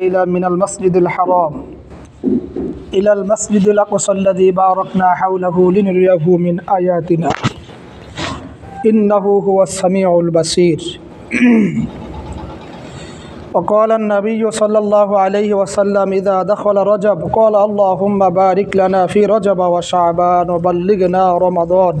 إلى من المسجد الحرام إلى المسجد الأقصى الذي باركنا حوله لنريه من آياتنا. إنه هو السميع البصير. وقال النبي صلى الله عليه وسلم إذا دخل رجب قال اللهم بارك لنا في رجب وشعبان وبلغنا رمضان.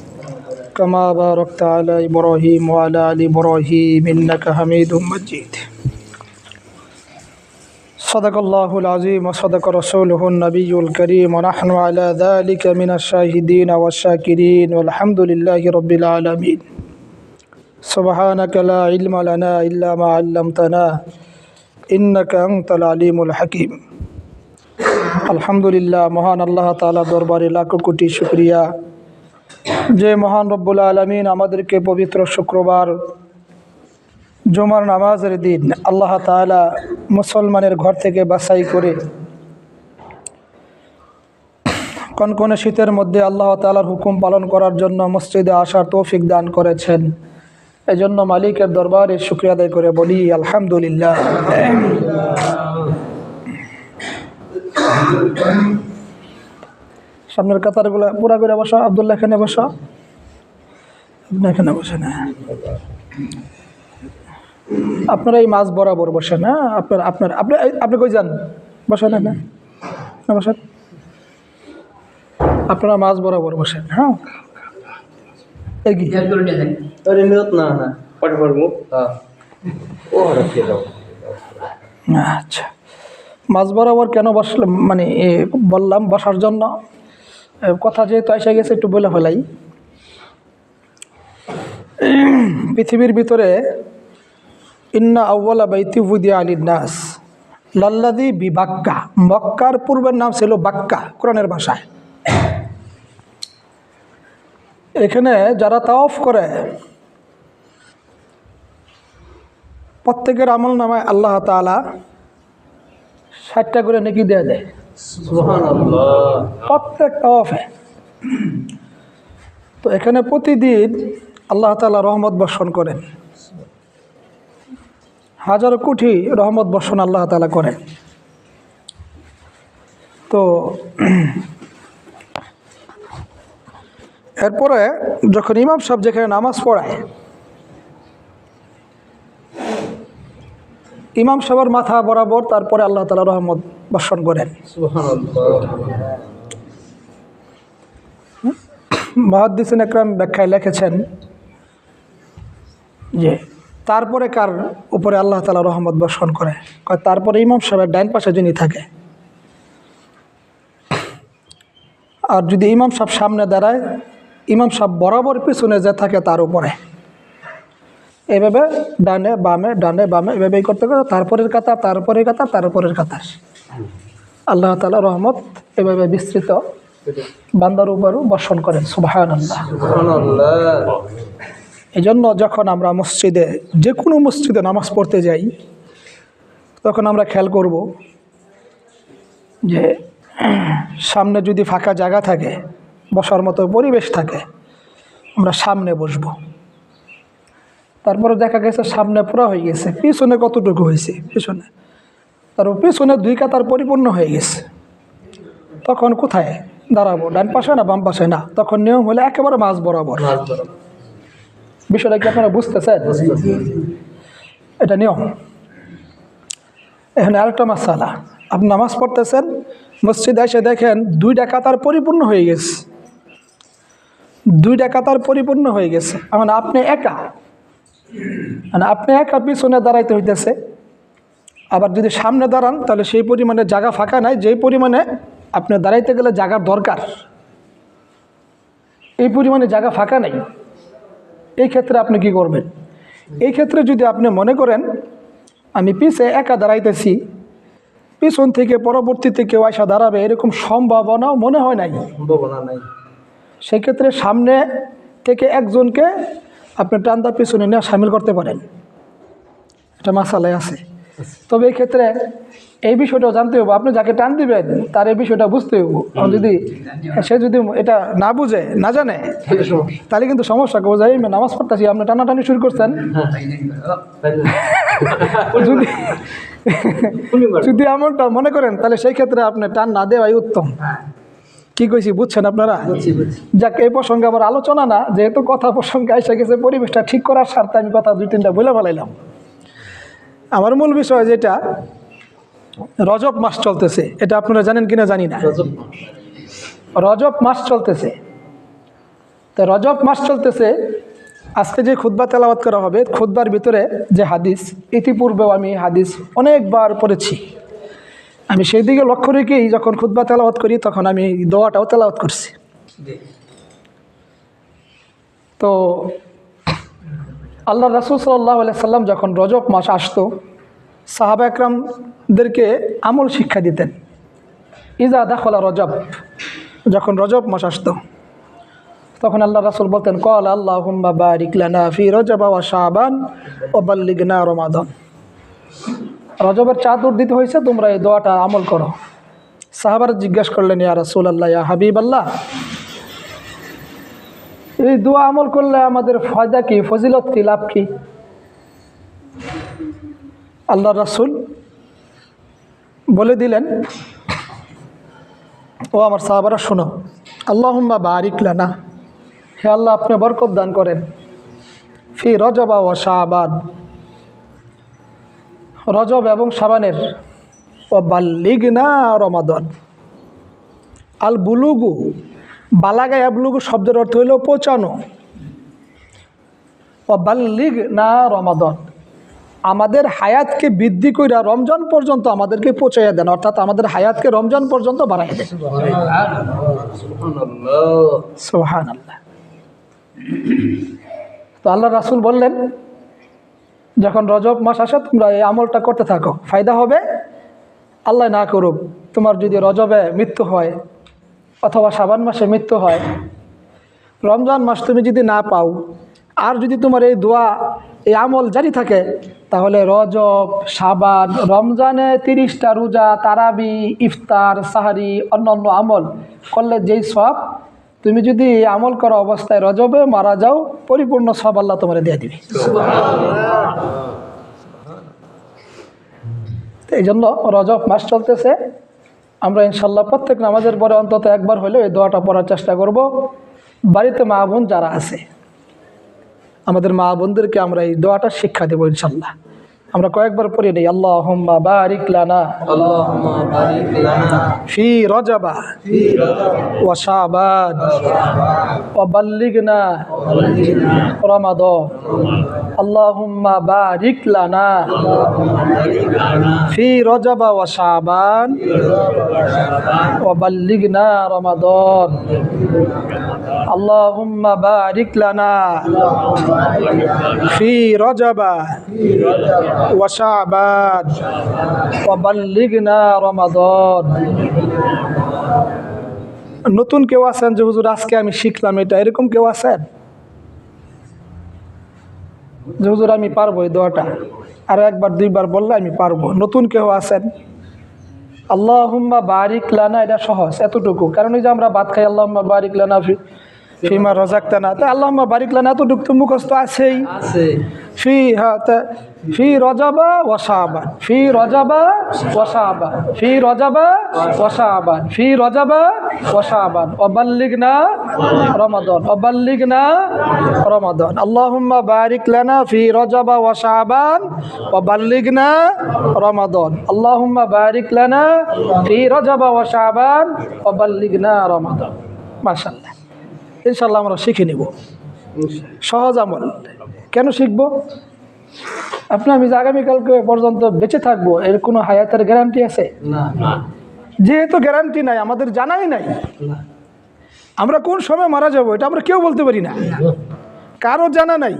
كما باركت على إبراهيم وعلى آل إبراهيم إنك حميد مجيد صدق الله العظيم وصدق رسوله النبي الكريم ونحن على ذلك من الشاهدين والشاكرين والحمد لله رب العالمين سبحانك لا علم لنا إلا ما علمتنا إنك أنت العليم الحكيم الحمد لله مهان الله تعالى دربار لاكو كوتي شكريا যে মহান রব্বুল আলমিন আমাদেরকে পবিত্র শুক্রবার জুমার নামাজের দিন আল্লাহ তালা মুসলমানের ঘর থেকে বাছাই করে কনকনে শীতের মধ্যে আল্লাহ তালার হুকুম পালন করার জন্য মসজিদে আসার তৌফিক দান করেছেন। এজন্য মালিকের দরবারে শুক্রিয়া আদায় করে বলি, আলহামদুলিল্লাহ। সামনের কাতারগুলো পুরা করে বসো আবদুল্লাহ এখানে বসো। আপনি এখানে বসেন আপনারা এই মাছ বরাবর বসেন হ্যাঁ? আপনার আপনার আপনি আপনি কই যান? বসেন না হ্যাঁ, না বসেন। আপনারা মাছ বরাবর বসেন হ্যাঁ? আচ্ছা। মাছ বরাবর কেন বসলাম মানে বললাম বসার জন্য? কথা যেহেতু এসে গেছে, একটু বলে ফেলাই। পৃথিবীর ভিতরে ইন্না আউ্লা বাইতি উদিয়া আলী নাস লাল্লাদি বি বাক্কা। মক্কার পূর্বের নাম ছিল বাক্কা, কোরআনের ভাষায়। এখানে যারা তা অফ করে, প্রত্যেকের আমল নামায় আল্লাহ তালা ষাটটা করে নেকি দেওয়া যায়। প্রত্যেক তো এখানে প্রতিদিন আল্লাহ তাআলা রহমত বর্ষণ করেন। হাজার কোটি রহমত বর্ষণ আল্লাহ তাআলা করেন। তো এরপরে যখন ইমাম সাহেব যেখানে নামাজ পড়ায় ইমাম সাহেবের মাথা বরাবর তারপরে আল্লাহ তালা রহমত বর্ষণ করেন। মহাদ্দিসিন একরাম ব্যাখ্যায় লিখেছেন যে তারপরে কার উপরে আল্লাহ তালা রহমত বর্ষণ করে? তারপরে ইমাম সাহেবের ডাইন পাশে যিনি থাকে। আর যদি ইমাম সাহেব সামনে দাঁড়ায় ইমাম সাহেব বরাবর পিছনে যে থাকে তার উপরে। এভাবে ডানে বামে ডানে বামে এভাবেই করতে করতে তারপরের কাতার তারপরের কাতার তারপরের কাতার। আল্লাহ তালা রহমত এভাবে বিস্তৃত বান্দার উপরও বর্ষণ করেন সুবাহান আল্লাহ এই জন্য যখন আমরা মসজিদে যে কোনো মসজিদে নামাজ পড়তে যাই তখন আমরা খেয়াল করব যে সামনে যদি ফাঁকা জায়গা থাকে বসার মতো পরিবেশ থাকে আমরা সামনে বসবো। তারপরে দেখা গেছে সামনে পুরো হয়ে গেছে পিছনে কতটুকু হয়েছে পিছনে। তারপর পিছনে দুই কাতার পরিপূর্ণ হয়ে গেছে। তখন কোথায়? দাঁড়াবো ডান পাশে না বাম পাশে? না তখন নিয়ম হলে একেবারে মাছ বরাবর। বিষয়টা কি আপনারা বুঝতেছেন? এটা নিয়ম। এখানে আরেকটা মাসালা। আপনি নামাজ পড়তেছেন মসজিদে এসে দেখেন দুইটা কাতার পরিপূর্ণ হয়ে গেছে। দুইটা কাতার পরিপূর্ণ হয়ে গেছে। এখন আপনি একা মানে আপনি এক একা পিছনে দাঁড়াইতে হইতেছে আবার যদি সামনে দাঁড়ান তাহলে সেই পরিমাণে জায়গা ফাঁকা নাই যেই পরিমাণে আপনি দাঁড়াইতে গেলে জায়গার দরকার এই পরিমাণে জায়গা ফাঁকা নেই এই ক্ষেত্রে আপনি কি করবেন? এই ক্ষেত্রে যদি আপনি মনে করেন আমি পিছে একা দাঁড়াইতেছি পিছন থেকে পরবর্তীতে কেউ আসা দাঁড়াবে এরকম সম্ভাবনাও মনে হয় নাই। সম্ভাবনা নাই। সেক্ষেত্রে সামনে থেকে একজনকে আপনি টান্দা পিছনে নিয়ে সামিল করতে পারেন। এটা মাসালায় আছে। তবে এই ক্ষেত্রে এই বিষয়টা জানতে হবে আপনি যাকে টান দিবেন তার এই বিষয়টা বুঝতে হবে যদি সে যদি এটা না বুঝে না জানে তাহলে তাহলে কিন্তু সমস্যা। কেউ যাই নামাজ পড়তেছি। আপনি টানাটানি শুরু করছেন। যদি যদি এমনটা মনে করেন তাহলে সেই ক্ষেত্রে আপনি টান না দেওয়াই উত্তম। কি কইছি বুঝছেন আপনারা? যাক এই প্রসঙ্গে আমার আলোচনা না যেহেতু কথা প্রসঙ্গে এসে গেছে পরিবেশটা ঠিক করার স্বার্থে আমি কথা দুই তিনটা বলে ফেলাইলাম। আমার মূল বিষয় যেটা রজব মাস চলতেছে এটা আপনারা জানেন কিনা জানি না। রজব রজব মাস চলতেছে। তো রজব মাস চলতেছে আজকে যে খুদ্া তেলাওয়াত করা হবে খুদ্বার ভিতরে যে হাদিস ইতিপূর্বেও আমি হাদিস অনেকবার পড়েছি। আমি সেই দিকে লক্ষ্য রেখেই যখন খুদ্া তেলাওয়াত করি তখন আমি দোয়াটাও তেলাওয়াত করছি। তো আল্লাহ রাসুল সাল্লাহ সাল্লাম যখন রজব মাস আসতো সাহাবা একরামদেরকে আমল শিক্ষা দিতেন। ইজা দাখলা রজব যখন রজব মাস আসতো তখন আল্লাহ রাসুল বলতেন কল আল্লাহ হুম্বা বারিকলানা ফি রজব ওয়া শাবান ও বাল্লিগনা রমাদন। রজবের চাদর দিতে হয়েছে, তোমরা এই দোয়াটা আমল করো। সাহাবার জিজ্ঞেস করলেন, ইয়া রাসুল আল্লাহ ইয়া হাবিব আল্লাহ এই দোয়া আমল করলে আমাদের ফায়দা কি, ফজিলত কি, লাভ কি? আল্লাহ রাসুল বলে দিলেন, ও আমার সাহাবারা, শোনো, আল্লাহুম্মা বারিক লানা, হে আল্লাহ, আপনি বরকত দান করেন, ফি রজবা ও শাহবান রজব এবং সাবানের ও বাল্লিগনা রমাদন। আল বুলুগু বালাগায় আবলুগু শব্দের অর্থ হইল পৌঁছানো। ও বাল্লিগ না রমাদন। আমাদের হায়াতকে বৃদ্ধি কইরা রমজান পর্যন্ত আমাদেরকে পৌঁছাইয়া দেন অর্থাৎ আমাদের হায়াতকে রমজান পর্যন্ত বাড়াই দেন। সোহান আল্লাহ তো আল্লাহ রাসুল বললেন যখন রজব মাস আসে, তোমরা এই আমলটা করতে থাকো। ফায়দা হবে? আল্লাহ না করুক। তোমার যদি রজবে মৃত্যু হয়, অথবা সাবান মাসে মৃত্যু হয়, রমজান মাস তুমি যদি না পাও, আর যদি তোমার এই দোয়া, এই আমল জারি থাকে, তাহলে রজব, সাবান, রমজানে তিরিশটা রোজা, তারাবি, ইফতার, সাহারি অন্য অন্য আমল করলে যেই সব তুমি যদি আমল করা অবস্থায় রজবে, মারা যাও, পরিপূর্ণ সব আল্লাহ তোমার দিয়ে দিবে। এই জন্য রজব মাস চলতেছে। আমরা ইনশাল্লাহ প্রত্যেক নামাজের পরে অন্তত একবার হলেও এই দোয়াটা পড়ার চেষ্টা করব। বাড়িতে মা বোন যারা আছে, আমাদের মা বোনদেরকে আমরা এই দোয়াটা শিক্ষা দেবো ইনশাল্লাহ। আমরা কয়েকবার পড়ে নেই আল্লাহ বারিক লানা বারিক লানা ফি রজবা ফি রজব ওয়া শাবান ওয়া বাল্লিগনা রমাদান। আল্লাহুম্মা বারিক লানা ফি রজবা ওয়া শাবান ওয়া বাল্লিগনা রমাদান। লানা ফি রজবা ওয়া শাবান ওয়া বাল্লিগনা রমাদান। নতুন কেউ আছেন যে, হুজুর, আজকে আমি শিখলাম এটা। এরকম কেউ আছেন? যে, হুজুর, আমি পারব এই দোয়াটা। আর একবার, দুইবার বললে আমি পারব। নতুন কেউ আছেন? আল্লাহুম্মা বারিক লানা, এটা সহজ, এতটুকু। কারণ এই যে আমরা ভাত খাই আল্লাহ বারিক লানা ফিমা রজাক্তানা তা আল্লাহুম্মা বারিক লানা তো মুখস্থ আছেই। আছে। ফি হ্যাঁ তা ফি রজাবা ওয়াসাবান ফি রজাবা ওয়াসাবান ফি রজাবা ওয়াসাবান ফি রজাবা ওয়াসাবান অবাল্লিগনা রমাদান। অবাল্লিগনা রমাদান। আল্লাহুম্মা বারিক লানা ফি রজাবা ওয়াসাবান অবাল্লিগনা রমাদান। আল্লাহুম্মা বারিক লানা ফি রজাবা ওয়াসাবান অবাল্লিগনা রমাদান। মাশাআল্লাহ। ইনশাআল্লাহ আমরা শিখে নিব। সহজ আমল। কেন শিখব? আপনি আমি যে আগামীকালকে পর্যন্ত বেঁচে থাকব এর কোনো হায়াতের গ্যারান্টি আছে? যেহেতু গ্যারান্টি নাই আমাদের জানাই নাই। আমরা কোন সময় মারা যাব এটা আমরা কেউ বলতে পারি না। কারও জানা নাই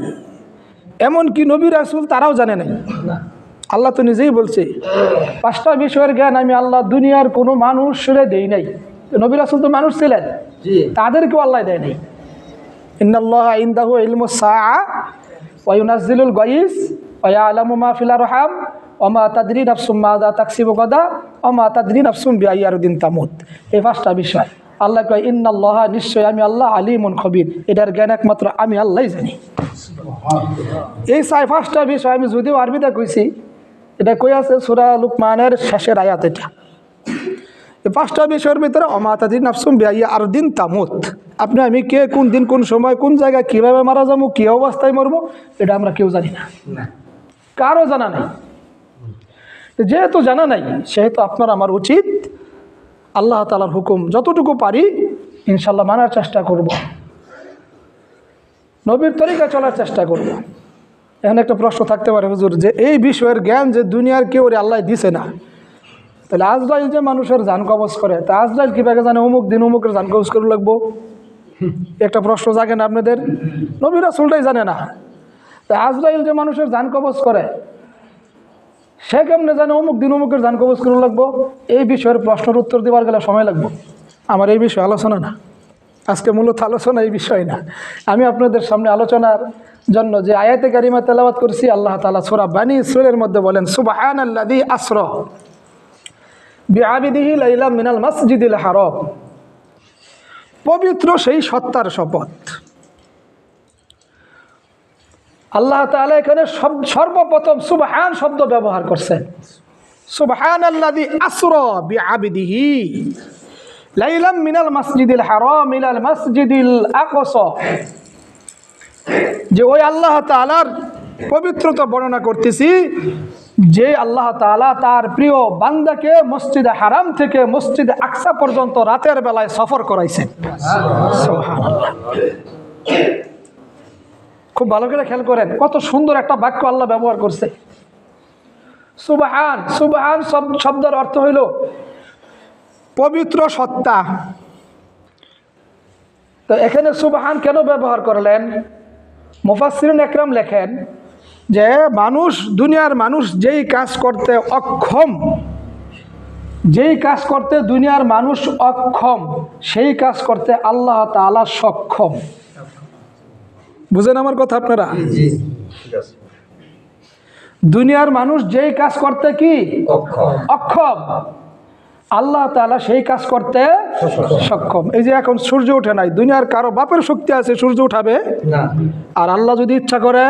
এমন কি নবী রাসুল তারাও জানে নাই। আল্লাহ তো নিজেই বলছে পাঁচটা বিষয়ের জ্ঞান আমি আল্লাহ দুনিয়ার কোনো মানুষ মানুষরে দেই নাই। নবী রাসুল তো মানুষ ছিলেন। তাদেরকেও আল্লাহ দেয় নাই। ইন্নাল্লাহ ইন্দাহু ইলমু সাআ ওয়া ইউনাজ্জিলুল গাইস ওয়া ইয়ালামু মা ফিল আরহাম তাকসিবু গাদা এই পাঁচটা বিষয়। আল্লাহ কয় ইন্নাল্লাহ নিশ্চয় আমি আল্লাহ আলিমুন খবির। এটার জ্ঞান একমাত্র আমি আল্লাহই জানি। এই চার পাঁচটা বিষয় আমি যদিও আরবিতে কইছি এটা কই আছে? সুরা লুকমানের শেষের আয়াত এটা। পাঁচটা বিষয়ের ভিতরে অমাতাদিন নাফসুম বিয়াইয়া আর দিন তামুত। আপনি আমি কে কোন দিন কোন সময় কোন জায়গায় কীভাবে মারা যাব কী অবস্থায় মরবো এটা আমরা কেউ জানি না। কারও জানা নাই। যেহেতু জানা নাই সেহেতু আপনার আমার উচিত আল্লাহ তালার হুকুম যতটুকু পারি ইনশাল্লাহ মানার চেষ্টা করব। নবীর তরিকা চলার চেষ্টা করব। এখন একটা প্রশ্ন থাকতে পারে হুজুর যে এই বিষয়ের জ্ঞান যে দুনিয়ার কেউ আল্লাহ দিছে না। তাহলে আজরাইল যে মানুষের জান কবজ করে, তা আজরাইল কীভাবে জানে? অমুক দিন অমুকের জান কবজ করে লাগবো? একটা প্রশ্ন জাগে না আপনাদের। নবীরা সুলটাই জানে না। তা আজরাইল যে মানুষের জান কবজ করে, সে কেমনে জানে অমুক দিন অমুকের জান কবজ করে লাগবো? এই বিষয়ের প্রশ্নের উত্তর দেওয়ার গেলে সময় লাগবো। আমার এই বিষয়ে আলোচনা না। আজকে মূলত আলোচনা এই বিষয় না। আমি আপনাদের সামনে আলোচনার জন্য যে আয়াতে কারিমা তেলাবাত করছি, আল্লাহ তালা সোরা বানী ইসরের মধ্যে বলেন সুবাহান আল্লাদি আসর। বিআবিদিহি লাইলা মিনাল মসজিদিল হারম। পবিত্র সেই সত্তার শপথ। আল্লাহ তাআলা এখানে সব সর্বপ্রথম সুবহান শব্দ ব্যবহার করছেন। সুবহান আল্লাদি আসর বিআবিদিহি লাইলাম মিনাল মসজিদিল হারাম মিনাল মসজিদিল আকস। যে ওই আল্লাহ তাআলার পবিত্রতা বর্ণনা করতেছি যে আল্লাহ তাআলা তার প্রিয় বান্দাকে মসজিদে হারাম থেকে মসজিদে আকসা পর্যন্ত রাতের বেলায় সফর করাইছেন। খুব ভালো করে খেয়াল করেন, কত সুন্দর একটা বাক্য আল্লাহ ব্যবহার করছে। সুবহান সুবহান শব- শব্দের অর্থ হইল পবিত্র সত্তা। তো এখানে সুবহান কেন ব্যবহার করলেন? মুফাসসিরিন একরাম লেখেন যে মানুষ দুনিয়ার মানুষ যেই কাজ করতে অক্ষম যেই কাজ করতে দুনিয়ার মানুষ অক্ষম সেই কাজ করতে আল্লাহ তাআলা সক্ষম। বুঝেন আমার কথা আপনারা? দুনিয়ার মানুষ যেই কাজ করতে কি? অক্ষম। অক্ষম। আল্লাহ তাআলা সেই কাজ করতে সক্ষম। এই যে এখন সূর্য ওঠে নাই দুনিয়ার কারও বাপের শক্তি আছে সূর্য উঠাবে? আর আল্লাহ যদি ইচ্ছা করে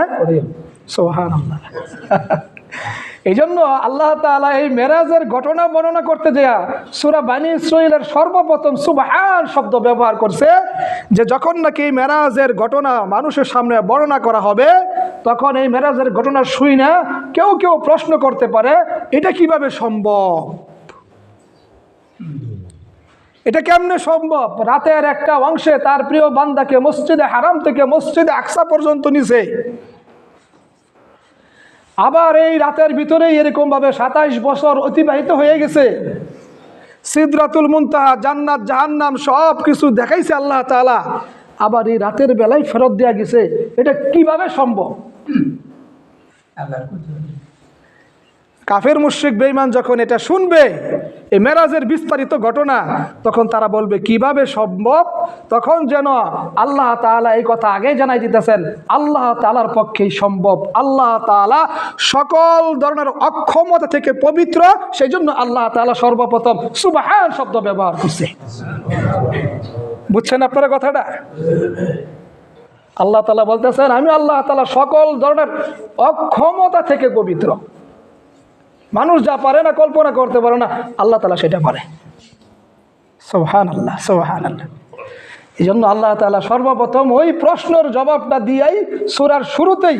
সোহান এই জন্য আল্লাহ তাআলা এই মেরাজের ঘটনা বর্ণনা করতে দেয়া সুরা বানী ইসরাইলের সর্বপ্রথম সুবহান শব্দ ব্যবহার করছে যে যখন নাকি মেরাজের ঘটনা মানুষের সামনে বর্ণনা করা হবে, তখন এই মেরাজের ঘটনা শুই না, কেউ কেউ প্রশ্ন করতে পারে, এটা কীভাবে সম্ভব? এটা কেমনে সম্ভব? রাতের একটা অংশে তার প্রিয় বান্দাকে মসজিদে হারাম থেকে মসজিদে আকসা পর্যন্ত নিছে। আবার এই রাতের ভিতরেই এরকমভাবে সাতাইশ বছর অতিবাহিত হয়ে গেছে। সিদ্রাতুল মুনতাহা, জান্নাত, জাহান্নাম সব কিছু দেখাইছে আল্লাহ তালা আবার এই রাতের বেলায় ফেরত দেওয়া গেছে। এটা কীভাবে সম্ভব? কাফের মুশ্রিক বেঈমান যখন এটা শুনবে এই মেরাজের বিস্তারিত ঘটনা, তখন তারা বলবে, কীভাবে সম্ভব? তখন যেন আল্লাহ তাআলা এই কথা আগে জানাই দিতেছেন, আল্লাহ তালার পক্ষেই সম্ভব। আল্লাহ তাআলা সকল ধরনের অক্ষমতা থেকে পবিত্র সেই জন্য আল্লাহ তাআলা সর্বপ্রথম সুবহান শব্দ ব্যবহার করছে। বুঝছেন আপনারা কথাটা? আল্লাহ তালা বলতেছেন, আমি আল্লাহ তালা সকল ধরনের অক্ষমতা থেকে পবিত্র। মানুষ যা পারে না, কল্পনা করতে পারে না, আল্লাহ তালা সেটা পারে। সোহান আল্লাহ সোহান আল্লাহ এই জন্য আল্লাহ তালা সর্বপ্রথম ওই প্রশ্নের জবাবটা দিয়াই সুরার শুরুতেই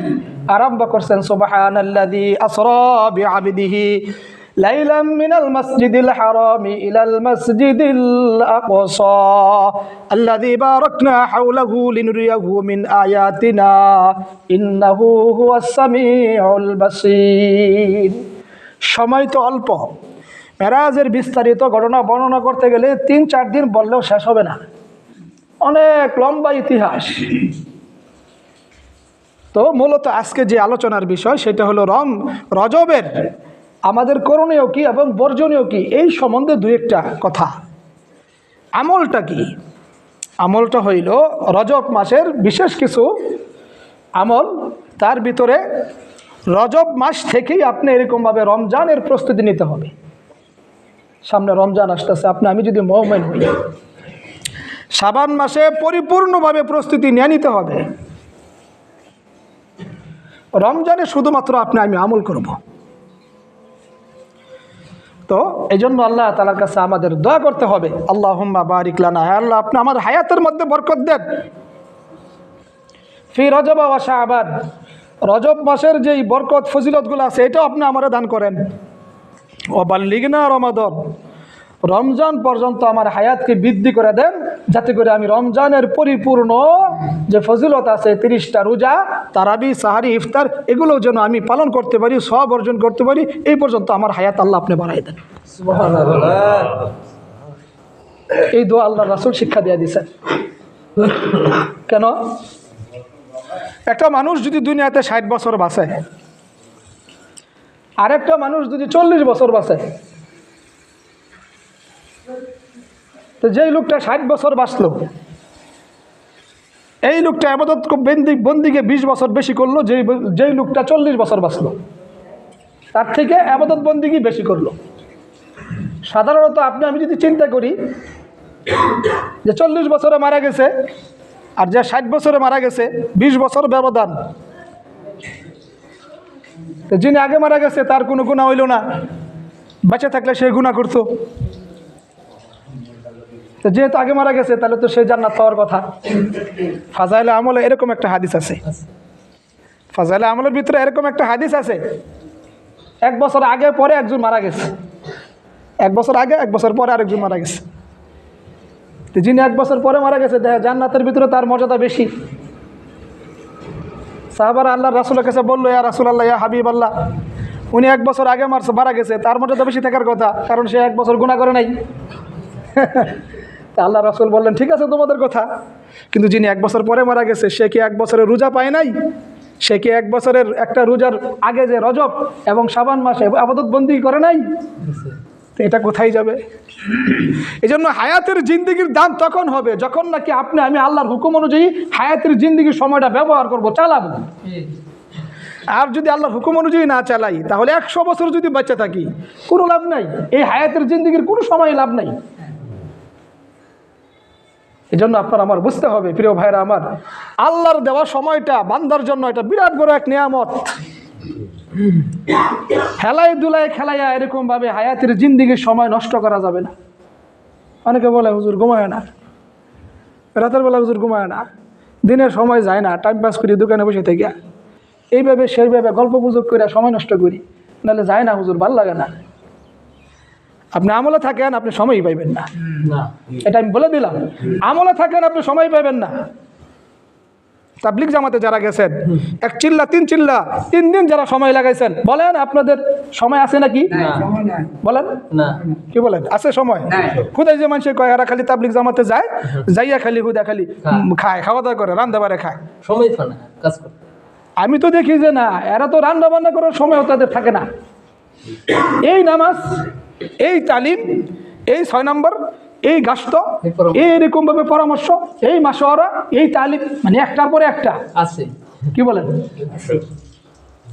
আরম্ভ করছেন সোবাহান আল্লাদি আসরি আবিদিহি লাইলাম মিনাল মসজিদিল হারামি ইলাল মসজিদিল আকসা। আল্লাযী বারাকনা হাওলাহু লিনুরিয়াহু মিন আয়াতিনা, ইন্নাহু হুয়াস সামিউল বাসীর। সময় তো অল্প। মেরাজের বিস্তারিত ঘটনা বর্ণনা করতে গেলে তিন চার দিন বললেও শেষ হবে না। অনেক লম্বা ইতিহাস। তো মূলত আজকে যে আলোচনার বিষয়, সেটা হলো রম রজবের আমাদের করণীয় কি এবং বর্জনীয় কি, এই সম্বন্ধে দু একটা কথা। আমলটা কি? আমলটা হইল রজব মাসের বিশেষ কিছু আমল, তার ভিতরে রজব মাস থেকেই আপনি এরকমভাবে রমজানের প্রস্তুতি নিতে হবে। সামনে রমজান আসতেছে, আপনি, আমি যদি মহমেন হই সাবান মাসে পরিপূর্ণভাবে প্রস্তুতি নিয়ে নিতে হবে। রমজানে শুধুমাত্র আপনি, আমি আমল করব। তো এই জন্য আল্লাহ তালার কাছে আমাদের দোয়া করতে হবে আল্লাহ বারিকলানা হ্যাঁ আল্লাহ, আপনি আমার হায়াতের মধ্যে বরকত দেন। ফি রজব ওয়াশা আবার রজব মাসের যেই বরকত, ফজিলতগুলো আছে, এটাও আপনি আমারে দান করেন। অবাল্লিগনা রমাদন। রমজান পর্যন্ত আমার হায়াতকে বৃদ্ধি করে দেন, যাতে করে আমি রমজানের পরিপূর্ণ যে ফজিলত আছে, তিরিশটা রোজা, তারাবি, সাহারি, ইফতার, এগুলো যেন আমি পালন করতে পারি সব অর্জন করতে পারি, এই পর্যন্ত আমার হায়াত আল্লাহ আপনি বাড়াই দেন। এই দোয়া আল্লাহ রাসুল শিক্ষা দিয়ে দিছেন কেন? একটা মানুষ যদি দুনিয়াতে ষাট বছর বাঁচে, আরেকটা মানুষ যদি চল্লিশ বছর বাঁচে, তো যেই লোকটা ষাট বছর বাঁচলো, এই লোকটা আবাদত বন্দি, বন্দিকে বিশ বছর বেশি করল, যেই যেই লোকটা চল্লিশ বছর বাঁচলো, তার থেকে আবাদত বন্দিকে বেশি করল। সাধারণত আপনি, আমি যদি চিন্তা করি যে চল্লিশ বছরে মারা গেছে আর যে ষাট বছরে মারা গেছে, বিশ বছর ব্যবধান। যিনি আগে মারা গেছে, তার কোনো গুণা হইল না। বেঁচে থাকলে সে গুণা করতো। তো যেহেতু আগে মারা গেছে, তাহলে তো সে জান্নাত পাওয়ার কথা। ফাজাইলে আমলে এরকম একটা হাদিস আছে। ফাজাইলে আমলের ভিতরে এরকম একটা হাদিস আছে। এক বছর আগে পরে একজন মারা গেছে। এক বছর আগে, এক বছর পরে আরেকজন মারা গেছে। তো যিনি এক বছর পরে মারা গেছে জান্নাতের ভিতরে তার মর্যাদা বেশি। সাহাবার আল্লাহ রাসুলের কাছে বলল, ইয়া রাসুল আল্লাহ ইয়া হাবিব আল্লাহ উনি এক বছর আগে মারছে মারা গেছে, তার মর্যাদা বেশি থাকার কথা, কারণ সে এক বছর গুণা করে নাই। তা আল্লাহ রাসুল বললেন, ঠিক আছে, তোমাদের কথা, কিন্তু যিনি এক বছর পরে মারা গেছে, সে কি এক বছরের রোজা পায় নাই? সে কি এক বছরের একটা রোজার আগে যে রজব এবং সাবান মাসে আবাদত বন্দি করে নাই? এটা কোথায় যাবে? এই জন্য হায়াতের জিন্দিগির দাম তখন হবে, যখন নাকি আপনি, আমি আল্লাহর হুকুম অনুযায়ী হায়াতের জিন্দিগির সময়টা ব্যবহার করব, চালাবো। আর যদি আল্লাহর হুকুম অনুযায়ী না চালাই, তাহলে একশো বছর যদি বেঁচে থাকি, কোনো লাভ নাই। এই হায়াতের জিন্দিগির কোনো সময় লাভ নাই। এই জন্য আপনার আমার বুঝতে হবে, প্রিয় ভাইরা আমার, আল্লাহর দেওয়া সময়টা বান্দার জন্য এটা বিরাট বড় এক নিয়ামত। খেলায় দুলায় খেলাইয়া এরকমভাবে হায়াতের জিন্দিগির সময় নষ্ট করা যাবে না। অনেকে বলে হুজুর ঘুমায় না। রাতের বেলা হুজুর ঘুমায় না। দিনের সময় যায় না টাইম পাস করি দোকানে বসে থেকে। এইভাবে সেইভাবে গল্প গুজব করে সময় নষ্ট করি। নাহলে যায় না হুজুর ভালো লাগে না। আপনি আমলে থাকেন আপনি সময়ই পাইবেন না। না। এটা আমি বলে দিলাম। আমলে থাকেন আপনি সময় পাইবেন না। তাবলিক জামাতে যারা গেছেন এক চিল্লা তিন চিল্লা তিন দিন যারা সময় লাগাইছেন বলেন আপনাদের সময় আছে নাকি? বলেন? কি বলেন? আছে সময়? খুদাই যে মানুষের কয় এরা খালি তাবলিক জামাতে যায় যাইয়া খালি হুদা খালি খায় খাওয়া দাওয়া করে রান্না বাড়ে খায়। সময় কাজ আমি তো দেখি যে না এরা তো রান্না বান্না করার সময়ও তাদের থাকে না। এই নামাজ এই তালিম এই ছয় নম্বর এই গাস্ত এই পরামর্শ। এই এরকমভাবে পরামর্শ এই মাসোয়ারা এই তালিম মানে একটার পরে একটা। আছে। কি বলেন?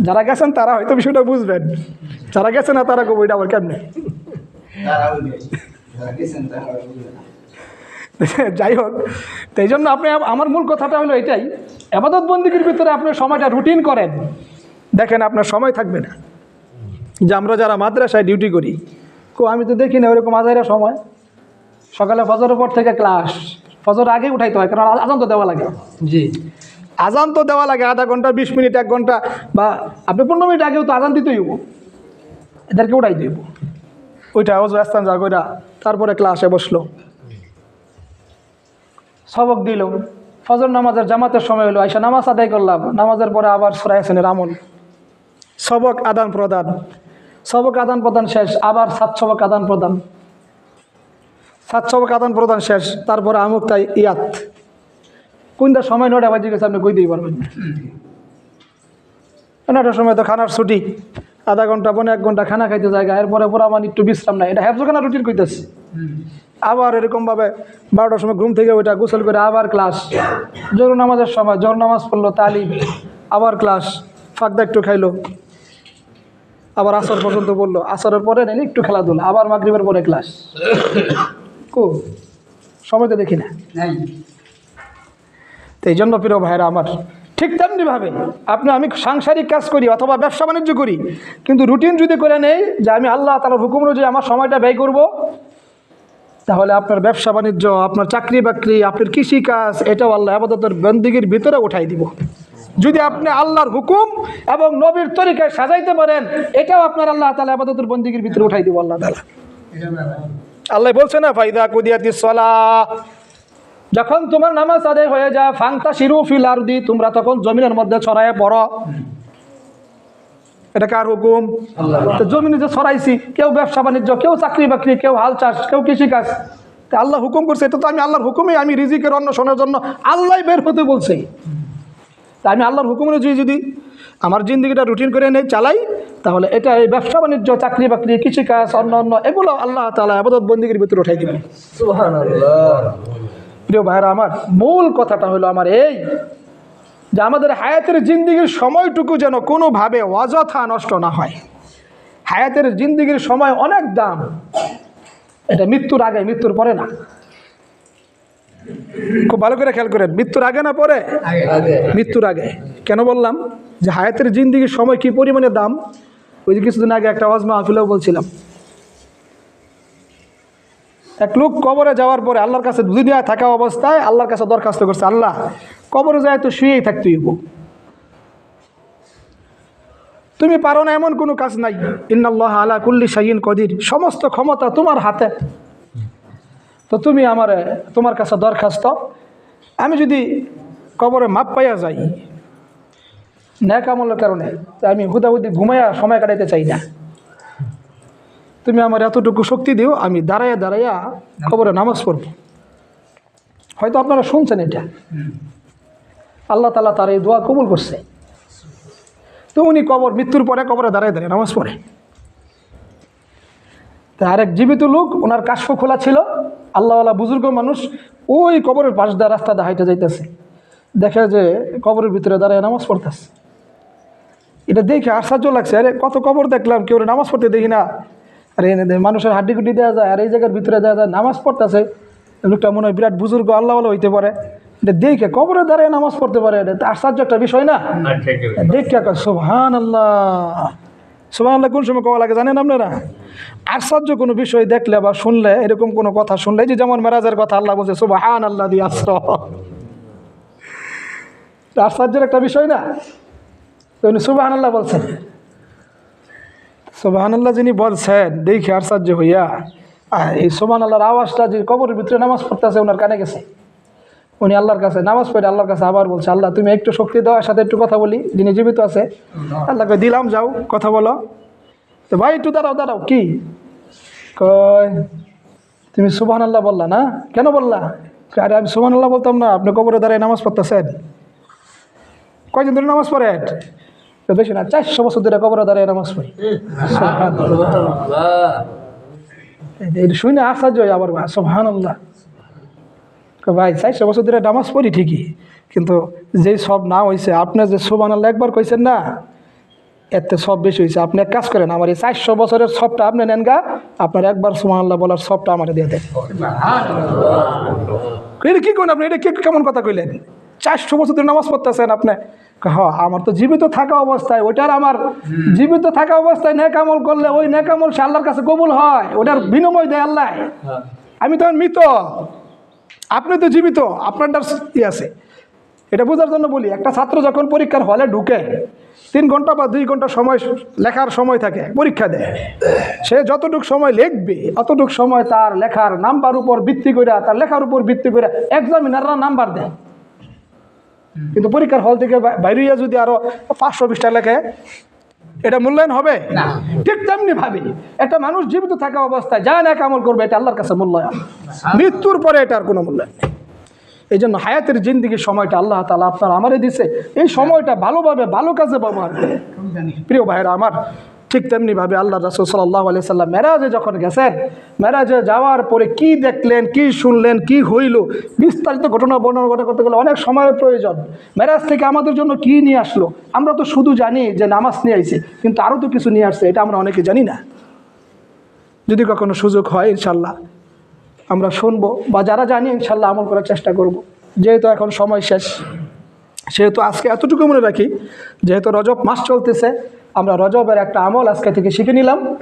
যারা গেছেন তারা হয়তো বিষয়টা বুঝবেন। যারা গেছে না তারা কবইটা আবার কেমনে? যাই হোক তাই জন্য আপনি আমার মূল কথাটা হলো এটাই। আবাদত বন্দীগীর ভিতরে আপনি সময়টা রুটিন করেন। দেখেন আপনার সময় থাকবে না। যে আমরা যারা মাদ্রাসায় ডিউটি করি কো আমি তো দেখি না ওরকম আজাইরা সময়। সকালে ফজরের পর থেকে ক্লাস। ফজর আগে উঠাইতে হয় কারণ আজান তো দেওয়া লাগে। জি। আজান তো দেওয়া লাগে আধা ঘণ্টা বিশ মিনিট এক ঘণ্টা বা আপনি পনেরো মিনিট আগেও তো আজান দিতেই হব এদেরকে উঠাই দিব ওইটা অজ আস্তান যা কইরা তারপরে ক্লাসে বসল। সবক দিল। ফজর নামাজের জামাতের সময় হলো আইসা নামাজ আদায় করলাম। নামাজের পরে আবার সরাই হাসানের আমল। সবক আদান প্রদান। সবক আদান প্রদান শেষ আবার সাত সবক আদান প্রদান। সাত সবক আদান প্রদান শেষ, তারপরে আমুক তাই ইয়াত। কোনটা সময় নটা বাজে গেছে, আপনি কই দিই পারবেন? নটার সময় তো খানার ছুটি। আধা ঘণ্টা পনেরো এক ঘণ্টা খানা খাইতে জায়গা, এরপরে পরে আমার একটু বিশ্রাম নাই। এটা হ্যাবজখানা রুটিন কইতেছি। আবার এরকমভাবে বারোটার সময় ঘুম থেকে ওইটা গোসল করে আবার ক্লাস। জোর নামাজের সময় জোর নামাজ পড়ল, তালিম, আবার ক্লাস, ফাঁকদা একটু খাইলো। আবার আসর পর্যন্ত বলল আসরের পরে নেই, একটু খেলাধুলা, আবার মাগরিবের পরে ক্লাস। কো সময় তো দেখি না। তো এই জন্য প্রিয় ভাইরা আমার ঠিক তেমনিভাবে আপনি আমি সাংসারিক কাজ করি অথবা ব্যবসা বাণিজ্য করি কিন্তু রুটিন যদি করে নেই যে আমি আল্লাহ তালার হুকুম অনুযায়ী আমার সময়টা ব্যয় করব তাহলে আপনার ব্যবসা বাণিজ্য আপনার চাকরি বাকরি আপনার কৃষিকাজ এটাও আল্লাহ আবাদতের বন্দিগির ভিতরে উঠাই দিব। যদি আপনি আল্লাহর হুকুম এবং নবীর তরিকায় সাজাইতে পারেন এটাও আপনার আল্লাহ তালা আবাদতের বন্দিগির ভিতরে উঠাই দিব আল্লাহ তালা আল্লাহ বলছে না ফাইদা কুদিয়াতি সলা যখন তোমার নামাজ আদায় হয়ে যায় ফাংতা শিরু ফিল আরদি তোমরা তখন জমিনের মধ্যে ছড়ায় পড়ো। এটা কার হুকুম? তো জমিনে যে ছড়াইছি কেউ ব্যবসা বাণিজ্য কেউ চাকরি বাকরি কেউ হাল চাষ কেউ কৃষিকাজ। তা আল্লাহ হুকুম করছে এটা তো আমি আল্লাহর হুকুমে আমি রিজিকের অন্বেষণের জন্য আল্লাহ বের হতে বলছি। তা আমি আল্লাহর হুকুম অনুযায়ী যদি। আমার জিন্দগিটা রুটিন করে নেই চালাই তাহলে এটা এই ব্যবসা বাণিজ্য চাকরি বাকরি কৃষিকাজ অন্য অন্য এগুলো আল্লাহ তালা আবাদত বন্দিগির ভিতরে উঠাই দিবেন। প্রিয় ভাইরা আমার মূল কথাটা হলো আমার এই যে আমাদের হায়াতের জিন্দিগির সময়টুকু যেন কোনোভাবে অযথা নষ্ট না হয়। হায়াতের জিন্দিগির সময় অনেক দাম এটা মৃত্যুর আগে মৃত্যুর পরে না। খুব ভালো করে খেয়াল করেন মৃত্যুর আগে না পরে? আগে। মৃত্যুর আগে। কেন বললাম যে হায়াতের জিন্দিগির সময় কি পরিমাণে দাম? ওই যে কিছুদিন আগে একটা ওয়াজ মাহফিলেও বলছিলাম। এক লোক কবরে যাওয়ার পরে আল্লাহর কাছে দুনিয়ায় থাকা অবস্থায় আল্লাহর কাছে দরখাস্ত করছে, আল্লাহ, কবরে যায় তো শুয়েই থাকতে হইব তুমি পারো না এমন কোনো কাজ নাই। ইন্নাল্লাহ আলা কুল্লি শাহিন কদির। সমস্ত ক্ষমতা তোমার হাতে। তো তুমি আমার, তোমার কাছে দরখাস্ত। আমি যদি কবরে মাপ পাইয়া যাই ন্যাক আমলের কারণে আমি হুদাহুদি ঘুমাইয়া সময় কাটাইতে চাই না। তুমি আমার এতটুকু শক্তি দিও, আমি দাঁড়াইয়া দাঁড়াইয়া কবরে নামাজ পড়ব। হয়তো আপনারা শুনছেন এটা। আল্লাহ তালা তার এই দোয়া কবুল করছে। তো উনি কবর, মৃত্যুর পরে কবরে দাঁড়ায় দাঁড়িয়ে নামাজ পড়ে। তা আরেক জীবিত লোক, ওনার কাশফ খোলা ছিল। আল্লাহওয়ালা বুজুর্গ মানুষ ওই কবরের পাশ দিয়ে রাস্তা দিয়ে হাইটে যাইতেছে। দেখে যে কবরের ভিতরে দাঁড়ায় নামাজ পড়তেছে। এটা দেখে আশ্চর্য লাগছে। আরে কত কবর দেখলাম কেউ নামাজ পড়তে দেখি না। আরে এনে মানুষের হাড্ডি গুড্ডি দেওয়া যায় আর এই জায়গার ভিতরে দেওয়া যায় নামাজ পড়তেছে। লোকটা মনে হয় বিরাট বুজুর্গ আল্লাহ হইতে পারে। এটা দেখে কবরে দাঁড়িয়ে নামাজ পড়তে পারে এটা। আশ্চর্য একটা বিষয় না? দেখে সোহান আল্লাহ সোহান আল্লাহ কোন সময় কওয়া লাগে জানেন আপনারা? আশ্চর্য কোনো বিষয় দেখলে বা শুনলে এরকম কোনো কথা শুনলে যে যেমন মেরাজের কথা আল্লাহ বলছে সোবাহান আল্লাহ দিয়ে আশ্র আশ্চর্যের একটা বিষয় না? তো উনি সুবাহান আল্লাহ বলছেন। সোবাহান আল্লাহ যিনি বলছেন, দেখে আশ্চর্য হইয়া আর এই সোবাহান আল্লাহর আওয়াজটা যে কবরের ভিতরে নামাজ পড়তেছে ওনার কানে গেছে। উনি আল্লাহর কাছে, নামাজ পড়ে আল্লাহর কাছে আবার বলছে, আল্লাহ, তুমি একটু শক্তি দেওয়ার সাথে একটু কথা বলি, যিনি জীবিত আছে। আল্লাহকে দিলাম, যাও, কথা বলো। তো ভাই, একটু দাঁড়াও দাঁড়াও, কি? কয়, তুমি সুবাহান আল্লাহ বললা না? কেন বললা? আরে, আমি সুবাহান আল্লাহ বলতাম না, আপনি কবরে দাঁড়ায় নামাজ পড়তেছেন। কয়জন ধরে নামাজ পড়েন? তো বেশি না চারশো বছর ধরে কবরে দাঁড়ায় নামাজ পড়ি। শুনে আশ্চর্য হয় আবার সোহান আল্লাহ ভাই চারশো বছর ধরে নামাজ পড়ি ঠিকই কিন্তু যেই সব না হয়েছে আপনি যে সোবান আল্লাহ একবার কইছেন না এতে সব বেশি হয়েছে আপনি এক কাজ করেন আমার এই চারশো বছরের সবটা আপনি নেন গা আপনার একবার সোমান আল্লাহ বলার সবটা আমার দিয়ে দেন। এটা কী করেন আপনি? এটা কি কেমন কথা কইলেন? চারশো বছর ধরে নামাজ পড়তেছেন আপনি। আমার তো জীবিত থাকা অবস্থায় ওইটার আমার জীবিত থাকা অবস্থায় নেকামল করলে ওই নেকামল সে আল্লাহর কাছে কবুল হয় ওটার বিনিময় দেয় আল্লাহ। আমি তো মৃত আপনি তো জীবিত আপনারটার ই আছে। এটা বোঝার জন্য বলি একটা ছাত্র যখন পরীক্ষার হলে ঢুকে তিন ঘণ্টা বা দুই ঘণ্টা সময় লেখার সময় থাকে পরীক্ষা দেয়। সে যতটুক সময় লিখবে অতটুক সময় তার লেখার নাম্বার উপর ভিত্তি করে তার লেখার উপর ভিত্তি করে এক্সামিনাররা নাম্বার দেয়। কিন্তু পরীক্ষার হল থেকে বাইরে যদি আরও পাঁচশো বিশটা লেখে এটা মূল্যায়ন হবে? ঠিক তেমনি ভাবি একটা মানুষ জীবিত থাকা অবস্থায় যা না কামল করবে এটা আল্লাহর কাছে মূল্যায়ন। মৃত্যুর পরে এটার কোনো মূল্যায়ন নেই। এই জন্য হায়াতের জিন্দিগির সময়টা আল্লাহ তালা আপনার আমারে দিছে। এই সময়টা ভালোভাবে ভালো কাজে ব্যবহার করে। প্রিয় ভাইরা আমার ঠিক তেমনিভাবে আল্লাহ রাসুল সাল্লাহ আলি সাল্লাম মেরাজে যখন গেছেন, মেরাজে যাওয়ার পরে কি দেখলেন, কি শুনলেন, কি হইল, বিস্তারিত ঘটনা বর্ণনা করতে গেলে অনেক সময়ের প্রয়োজন। মেরাজ থেকে আমাদের জন্য কি নিয়ে আসলো? আমরা তো শুধু জানি যে নামাজ নিয়ে আইছে, কিন্তু আরও তো কিছু নিয়ে আসছে, এটা আমরা অনেকে জানি না। যদি কখনো সুযোগ হয় ইনশাল্লাহ আমরা শুনব বা যারা জানি ইনশাল্লাহ আমল করার চেষ্টা করব। যেহেতু এখন সময় শেষ, সেহেতু আজকে এতটুকু মনে রাখি, যেহেতু রজব মাস চলতেছে আমরা রজবের একটা আমল আজকে থেকে শিখে নিলাম।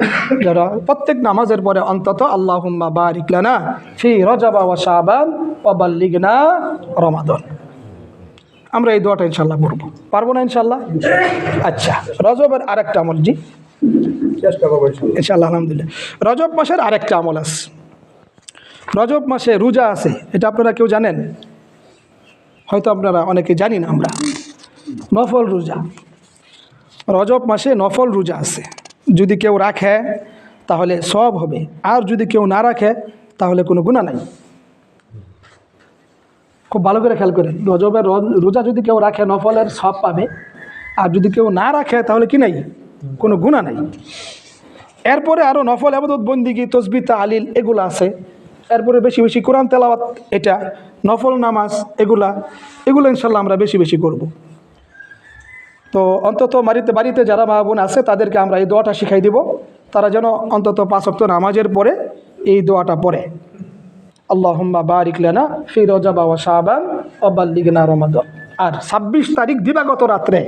যারা প্রত্যেক নামাজের পরে অন্তত আল্লাহুম্মা বারিকলানা ফি রজবা ওয়া শাবান ওয়া বাল্লিগনা রমাদন। আমরা এই দোয়াটা ইনশাল্লাহ করব পারব না ইনশাল্লাহ আচ্ছা রজবের আরেকটা আমল জি। চেষ্টা করব ইনশাল্লাহ আলহামদুলিল্লাহ। রজব মাসের আরেকটা আমল আছে। রজব মাসে রোজা আছে এটা আপনারা কেউ জানেন? হয়তো আপনারা অনেকে জানি না আমরা। নফল রোজা। রজব মাসে নফল রোজা আছে। যদি কেউ রাখে, তাহলে সব হবে। আর যদি কেউ না রাখে, তাহলে কোনো গুণা নাই। খুব ভালো করে খেয়াল করেন, রজবের রোজা যদি কেউ রাখে, নফলের সব পাবে। আর যদি কেউ না রাখে, তাহলে কি নাই? কোনো গুণা নাই। এরপরে আরও নফল আবাদত, বন্দিগি তসবিতা আলিল এগুলো আছে। এরপরে বেশি বেশি কোরআন তেলাওয়াত, এটা নফল নামাজ, এগুলা। এগুলো ইনশাল্লাহ আমরা বেশি বেশি করব। তো অন্তত বাড়িতে বাড়িতে যারা মা বোন আছে তাদেরকে আমরা এই দোয়াটা শিখাই দিব তারা যেন অন্তত পাঁচ অক্ত নামাজের পরে এই দোয়াটা পড়ে আল্লাহুম্মা বারিক লানা ফি রজাবা ওয়া শাবান ওয়া বাল্লিগনা রমাদান আর ছাব্বিশ তারিখ দিবাগত রাত্রে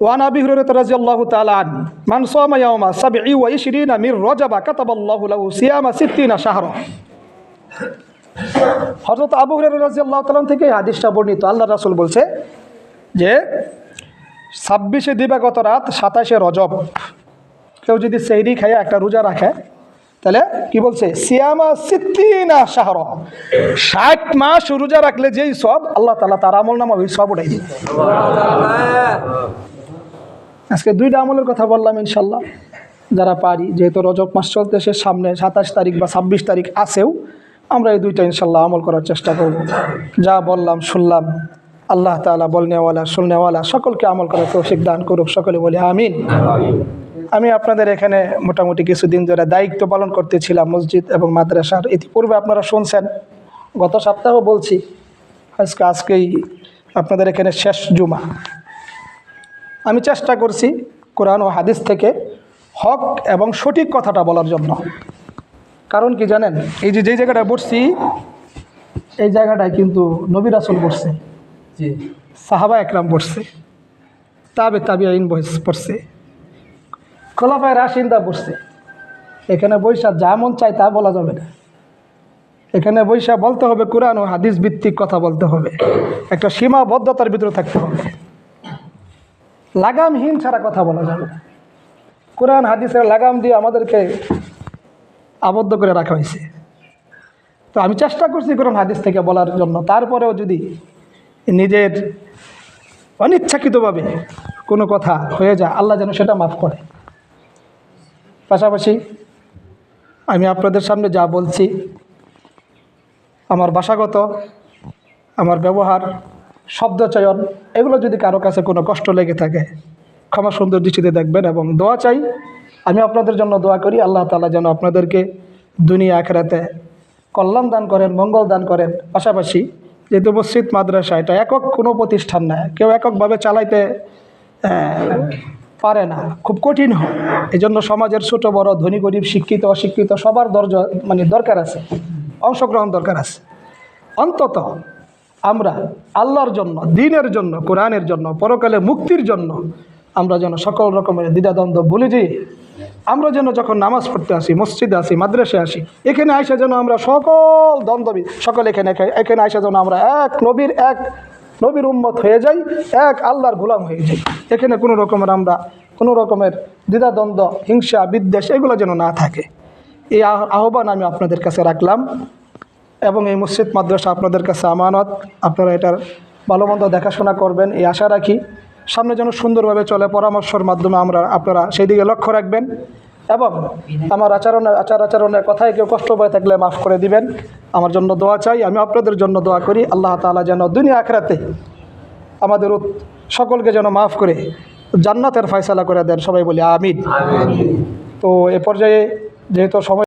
وعن ابي هريره رضي الله تعالى عنه من صام يوم سبع وعشرين من رجب كتب الله له صيام ستين شهرا হজরত আবু হুরায়রা রাদিয়াল্লাহু তাআলা থেকে এই হাদিসটা বর্ণিত আল্লাহ রাসূল বলছে যে ছাব্বিশে দিবাগত রাত সাতাশে রজব। কেউ যদি সেইরি খায় একটা রোজা রাখে, তাহলে কি বলছে? সিয়ামা সিদ্দিনা শাহর। ষাট মাস রোজা রাখলে যেই সব, আল্লাহ তালা তার আমল নামা ওই সব উঠাই আজকে দুইটা আমলের কথা বললাম ইনশাল্লাহ। যারা পারি, যেহেতু রজব মাস চলতেছে সামনে সাতাশ তারিখ বা ছাব্বিশ তারিখ আসেও আমরা এই দুইটা ইনশাল্লাহ আমল করার চেষ্টা করব। যা বললাম, শুনলাম। আল্লাহ তালা বলনেওয়ালা, শুননেওয়ালা, সকলকে আমল করার তৌফিক দান করুক, সকলে বলে আমিন। আমি আপনাদের এখানে মোটামুটি কিছুদিন ধরে দায়িত্ব পালন করতেছিলাম মসজিদ এবং মাদ্রাসার। ইতিপূর্বে আপনারা শুনছেন, গত সপ্তাহ বলছি, আজকে, আজকেই আপনাদের এখানে শেষ জুমা। আমি চেষ্টা করছি কোরআন ও হাদিস থেকে হক এবং সঠিক কথাটা বলার জন্য। কারণ কি জানেন, এই যে যেই জায়গাটায় বসছি, এই জায়গাটায় কিন্তু নবী রাসুল বসছে জি সাহাবা একরাম পড়ছে, তাবে তাবি আইন বয়স পড়ছে, খোলাফায় রাশিন্দা পড়ছে। এখানে বৈশা যা মন চায় তা বলা যাবে না। এখানে বৈশা বলতে হবে কোরআন ও হাদিস ভিত্তিক কথা বলতে হবে। একটা সীমাবদ্ধতার ভিতরে থাকতে হবে। লাগামহীন ছাড়া কথা বলা যাবে না। কোরআন হাদিসের লাগাম দিয়ে আমাদেরকে আবদ্ধ করে রাখা হয়েছে। তো আমি চেষ্টা করছি কোরআন হাদিস থেকে বলার জন্য। তারপরেও যদি নিজের অনিচ্ছাকৃতভাবে কোনো কথা হয়ে যায়, আল্লাহ যেন সেটা মাফ করে। পাশাপাশি আমি আপনাদের সামনে যা বলছি, আমার ভাষাগত, আমার ব্যবহার, শব্দচয়ন, এগুলো যদি কারও কাছে কোনো কষ্ট লেগে থাকে, ক্ষমা সুন্দর দৃষ্টিতে দেখবেন এবং দোয়া চাই। আমি আপনাদের জন্য দোয়া করি, আল্লাহ তালা যেন আপনাদেরকে দুনিয়া আখেরাতে কল্যাণ দান করেন, মঙ্গল দান করেন। পাশাপাশি যেহেতু মসজিদ মাদ্রাসা, এটা একক কোনো প্রতিষ্ঠান না। কেউ এককভাবে চালাইতে পারে না। খুব কঠিন হয়। এই জন্য সমাজের ছোট, বড়, ধনী, গরিব, শিক্ষিত, অশিক্ষিত সবার দরজা মানে দরকার আছে। অংশগ্রহণ দরকার আছে। অন্তত আমরা আল্লাহর জন্য, দিনের জন্য, কোরআনের জন্য, পরকালে মুক্তির জন্য আমরা যেন সকল রকমের দ্বিধাদ্বন্দ্ব বলে যাই। আমরা যেন যখন নামাজ পড়তে আসি, মসজিদে আসি মাদ্রাসে আসি, এখানে আইসা যেন আমরা সকল দ্বন্দ্ববি, সকল এখানে এখানে আইসা যেন আমরা এক নবীর এক নবীর উম্মত হয়ে যাই, এক আল্লাহর গোলাম হয়ে যাই। এখানে কোনো রকমের আমরা, কোনো রকমের দ্বিধাদ্বন্দ্ব, হিংসা, বিদ্বেষ এগুলো যেন না থাকে। এই আহ- আহ্বান আমি আপনাদের কাছে রাখলাম এবং এই মসজিদ, মাদ্রাসা আপনাদের কাছে আমানত। আপনারা এটার ভালো মন্দ দেখাশোনা করবেন, এই আশা রাখি। সামনে যেন সুন্দরভাবে চলে পরামর্শের মাধ্যমে আমরা আপনারা সেই দিকে লক্ষ্য রাখবেন এবং আমার আচরণে আচার আচরণের কথায় কেউ কষ্ট পেয়ে থাকলে মাফ করে দিবেন। আমার জন্য দোয়া চাই আমি আপনাদের জন্য দোয়া করি। আল্লাহ তাআলা যেন দুনিয়া আখরাতে আমাদের সকলকে যেন মাফ করে জান্নাতের ফয়সালা করে দেন। সবাই বলি আমিন। তো এ পর্যায়ে যেহেতু সময়